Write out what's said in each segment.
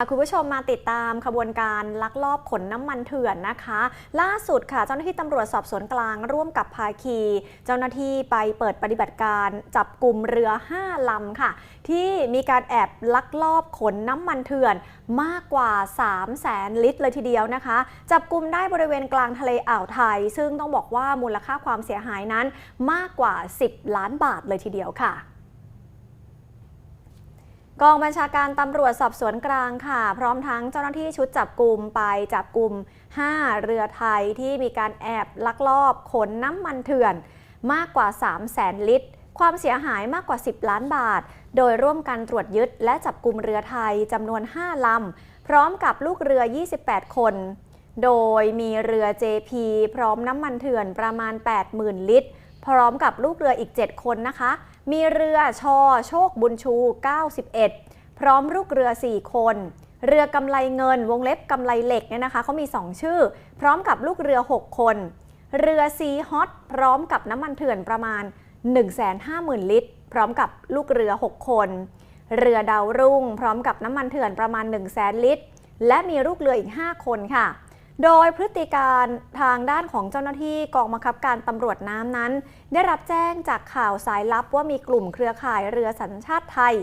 คุณผู้ชมมาติดตามขบวนการลักลอบขนน้ำมันเถื่อนนะคะ ล่าสุดค่ะ เจ้าหน้าที่ตำรวจสอบสวนกลางร่วมกับภาคี เจ้าหน้าที่ไปเปิดปฏิบัติการจับกลุ่มเรือ 5 ลำค่ะ ที่มีการแอบลักลอบขนน้ำมันเถื่อนมากกว่า 3 0 0แสนลิตรเลยทีเดียวนะคะ จับกลุ่มได้บริเวณกลางทะเลอ่าวไทย ซึ่งต้องบอกว่ามูลค่าความเสียหายนั้นมากกว่า 10 ล้านบาทเลยทีเดียวค่ะ กองบัญชาการตำรวจสอบสวนกลางค่ะ พร้อมทั้งเจ้าหน้าที่ชุดจับกลุ่มไปจับกลุ่ม 5 เรือไทยที่มีการแอบลักลอบขนน้ำมันเถื่อนมากกว่า 3 0 0แสนลิตร ความเสียหายมากกว่า 10 ล้านบาท โดยร่วมกันตรวจยึดและจับกลุ่มเรือไทยจำนวน 5 ลำ พร้อมกับลูกเรือ 28 คน โดยมีเรือ JP พร้อมน้ำมันเถื่อนประมาณ 80,000 ลิตร พร้อมกับลูกเรืออีก 7 คนนะคะ มีเรือชอโชคบุญชู 91 พร้อมลูกเรือ 4 คน เรือกำไลเงินวงเล็บกำไลเหล็กเนี่ยนะคะเขามี 2 ชื่อ พร้อมกับลูกเรือ 6 คน เรือซีฮอตพร้อมกับน้ำมันเถื่อนประมาณ 150,000 ลิตร พร้อมกับลูกเรือ 6 คน เรือดาวรุ่ง พร้อมกับน้ำมันเถื่อนประมาณ 1 0 0 0 0แลิตร และมีลูกเรืออีก 5 คนค่ะ โดยพฤติการทางด้านของเจ้าหน้าที่กองบังคับการตำรวจน้ำนั้น ได้รับแจ้งจากข่าวสายลับว่ามีกลุ่มเครือข่ายเรือสัญชาติไทย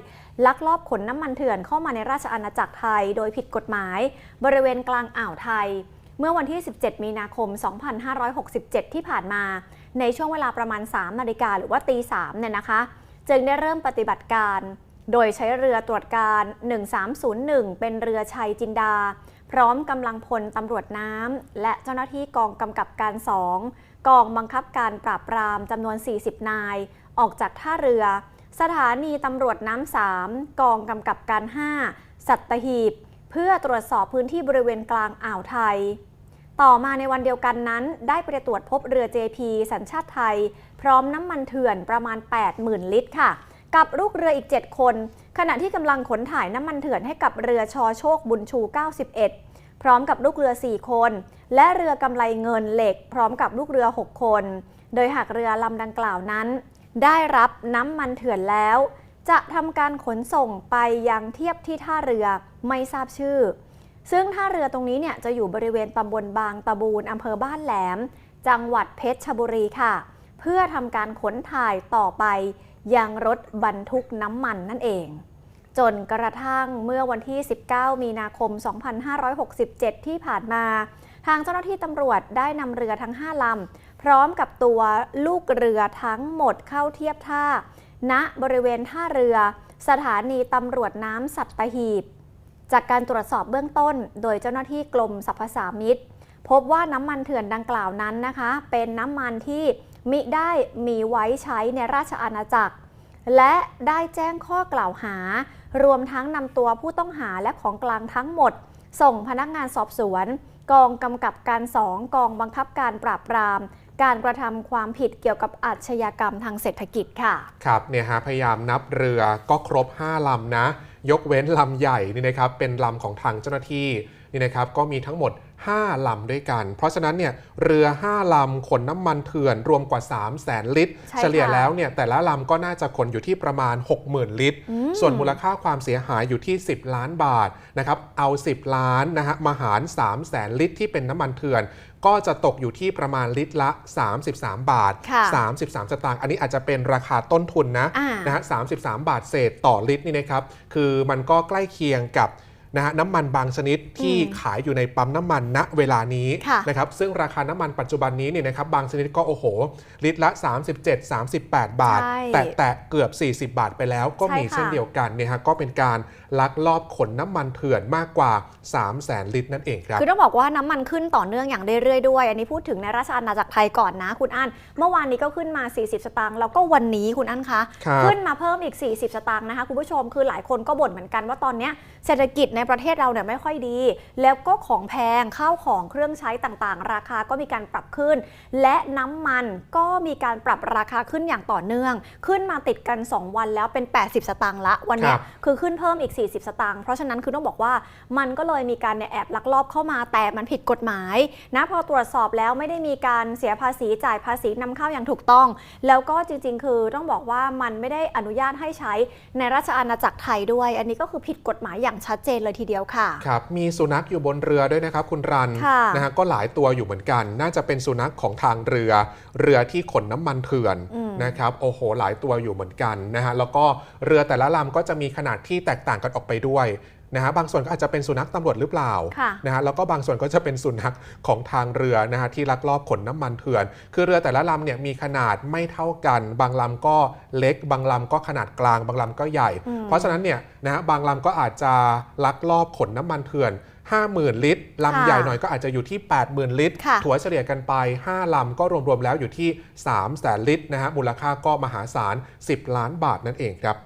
ลักลอบขนน้ำมันเถื่อนเข้ามาในราชอาณาจักรไทย โดยผิดกฎหมาย บริเวณกลางอ่าวไทย เมื่อวันที่ 17 มีนาคม 2567 ที่ผ่านมา ในช่วงเวลาประมาณ 3 นาฬิกาหรือว่าตี3เนี่ยนะคะ จึงได้เริ่มปฏิบัติการ โดยใช้เรือตรวจการ 1301 เป็นเรือชัยจินดา พร้อมกำลังพลตำรวจน้ำและเจ้าหน้าที่กองกำกับการ2กองบังคับการปราบปรามจำนวน 40 นาย ออกจากท่าเรือ สถานีตำรวจน้ำ3กองกำกับการ 5 สัตหีบ เพื่อตรวจสอบพื้นที่บริเวณกลางอ่าวไทย ต่อมาในวันเดียวกันนั้น ได้ไปตรวจพบเรือ JP สัญชาติไทย พร้อมน้ำมันเถื่อนประมาณ 80,000 ลิตรค่ะ กับลูกเรืออีก 7 คน ขณะที่กำลังขนถ่ายน้ำมันเถื่อนให้กับเรือชอโชคบุญชู 91 พร้อมกับลูกเรือ 4 คน และเรือกำไลเงินเหล็ก พร้อมกับลูกเรือ 6 คน โดยหากเรือลำดังกล่าวนั้น ได้รับน้ำมันเถื่อนแล้ว จะทำการขนส่งไปยังเทียบที่ท่าเรือไม่ทราบชื่อ ซึ่งท่าเรือตรงนี้เนี่ยจะอยู่บริเวณตำบลบางตะบูนอำเภอบ้านแหลม จังหวัดเพชรบุรีค่ะ เพื่อทำการขนถ่ายต่อไป ยังรถบรรทุกน้ำมันนั่นเอง จนกระทั่งเมื่อวันที่ 19 มีนาคม 2567 ที่ผ่านมา ทางเจ้าหน้าที่ตำรวจได้นำเรือทั้ง 5 ลำ พร้อมกับตัวลูกเรือทั้งหมดเข้าเทียบท่า ณบริเวณท่าเรือ สถานีตำรวจน้ำสัตหีบ จากการตรวจสอบเบื้องต้น โดยเจ้าหน้าที่กรมสรรพสามิตพบว่าน้ำมันเถื่อนดังกล่าวนั้นนะคะ เป็นน้ำมันที่ มิได้มีไว้ใช้ในราชอาณาจักร และได้แจ้งข้อกล่าวหา รวมทั้งนำตัวผู้ต้องหาและของกลางทั้งหมด ส่งพนักงานสอบสวน กองกำกับการสองกองบังคับการปราบปราม การกระทำความผิดเกี่ยวกับอาชญากรรมทางเศรษฐกิจค่ะ ครับเนี่ยฮะพยายามนับเรือก็ครบ 5ลำนะ ยกเว้นลำใหญ่นี่นะครับเป็นลำของทางเจ้าหน้าที่นี่นะครับก็มีทั้งหมด 5 ลำด้วยกัน เพราะฉะนั้นเนี่ยเรือ 5 ลำขนน้ำมันเถื่อนรวมกว่า 3 0 0แสนลิตรใช่ค่ะเฉลี่ยแล้วเนี่ยแต่ละลำก็น่าจะขนอยู่ที่ประมาณ 60,000 ลิตรอืมส่วนมูลค่าความเสียหายอยู่ที่ 10 ล้านบาทนะครับเอา 10 ล้านนะฮะมาหาร 3 0 0แสนลิตรที่เป็นน้ำมันเถื่อนก็จะตกอยู่ที่ประมาณลิตรละ 33 บาทค่ะ33 สตางค์ อันนี้อาจจะเป็นราคาต้นทุนนะอ่านะฮะ33 บาทเศษต่อลิตรนี่นะครับ คือมันก็ใกล้เคียงกับ นะฮะน้ำมันบางชนิดที่อืมขายอยู่ในปั๊มน้ำมันณเวลานี้ค่ะนะครับซึ่งราคาน้ำมันปัจจุบันนี้เนี่ยนะครับบางชนิดก็โอ้โห ลิตรละ 37 38 บาทใช่แต่แตะเกือบ 40 บาทไปแล้วก็มีใช่ค่ะเช่นเดียวกันเนี่ยฮะก็เป็นการลักลอบขนน้ำมันเถื่อนมากกว่า 3 0 0แสนลิตรนั่นเองครับคือต้องบอกว่าน้ำมันขึ้นต่อเนื่องอย่างเรื่อยๆด้วย อันนี้พูดถึงในราชอาณาจักรไทยก่อนนะ คุณอั้นเมื่อวานนี้ก็ขึ้นมา 40 สตางค์แล้วก็วันนี้คุณอั้นคะครับขึ้นมาเพิ่มอีก 40 สตางค์นะคะคุณผู้ชมคือหลายคนก็บ่นเหมือนกันว่าตอนเนี้ยเศรษฐกิจในประเทศเราเนี่ยไม่ค่อยดี แล้วก็ของแพงข้าวของเครื่องใช้ต่างๆ ราคาก็มีการปรับขึ้น และน้ำมันก็มีการปรับราคาขึ้นอย่างต่อเนื่อง ขึ้นมาติดกัน 2 วันแล้วเป็น 80 สตางค์ละวันเนี้ยครับคือขึ้นเพิ่มอีก 40 สตางค์เพราะฉะนั้นคือต้องบอกว่ามันก็เลยมีการเนี่ยแอบลักลอบเข้ามาแต่มันผิดกฎหมายนะพอตรวจสอบแล้วไม่ได้มีการเสียภาษีจ่ายภาษีนำเข้าอย่างถูกต้อง แล้วก็จริง ๆ คือต้องบอกว่ามันไม่ได้อนุญาตให้ใช้ในราชอาณาจักรไทยด้วย อันนี้ก็คือผิดกฎหมายอย่างชัดเจนเลยทีเดียวค่ะ ครับ มีสุนัขอยู่บนเรือด้วยนะครับ คุณรันค่ะนะฮะก็หลายตัวอยู่เหมือนกัน น่าจะเป็นสุนัขของทางเรือ เรือที่ขนน้ำมันเถื่อนอืมนะครับโอ้โห หลายตัวอยู่เหมือนกันนะฮะแล้วก็เรือแต่ละลำก็จะมีขนาดที่แตกต่างกันออกไปด้วย นะฮะบางส่วนก็อาจจะเป็นสุนัขตำรวจหรือเปล่าค่ะนะฮะแล้วก็บางส่วนก็จะเป็นสุนัขของทางเรือนะฮะที่ลักลอบขนน้ำมันเถื่อน คือเรือแต่ละลำเนี่ยมีขนาดไม่เท่ากัน บางลำก็เล็ก บางลำก็ขนาดกลาง บางลำก็ใหญ่อืมเพราะฉะนั้นเนี่ยนะฮะบางลำก็อาจจะลักลอบขนน้ำมันเถื่อน50,000 ลิตร ลำค่ะใหญ่หน่อยก็อาจจะอยู่ที่ 80,000 ลิตรค่ะถัวเฉลี่ยกันไป 5 ลำก็รวม ๆ แล้วอยู่ที่3แสนลิตรนะฮะมูลค่าก็มหาศาล 10 ล้านบาทนั่นเองครับ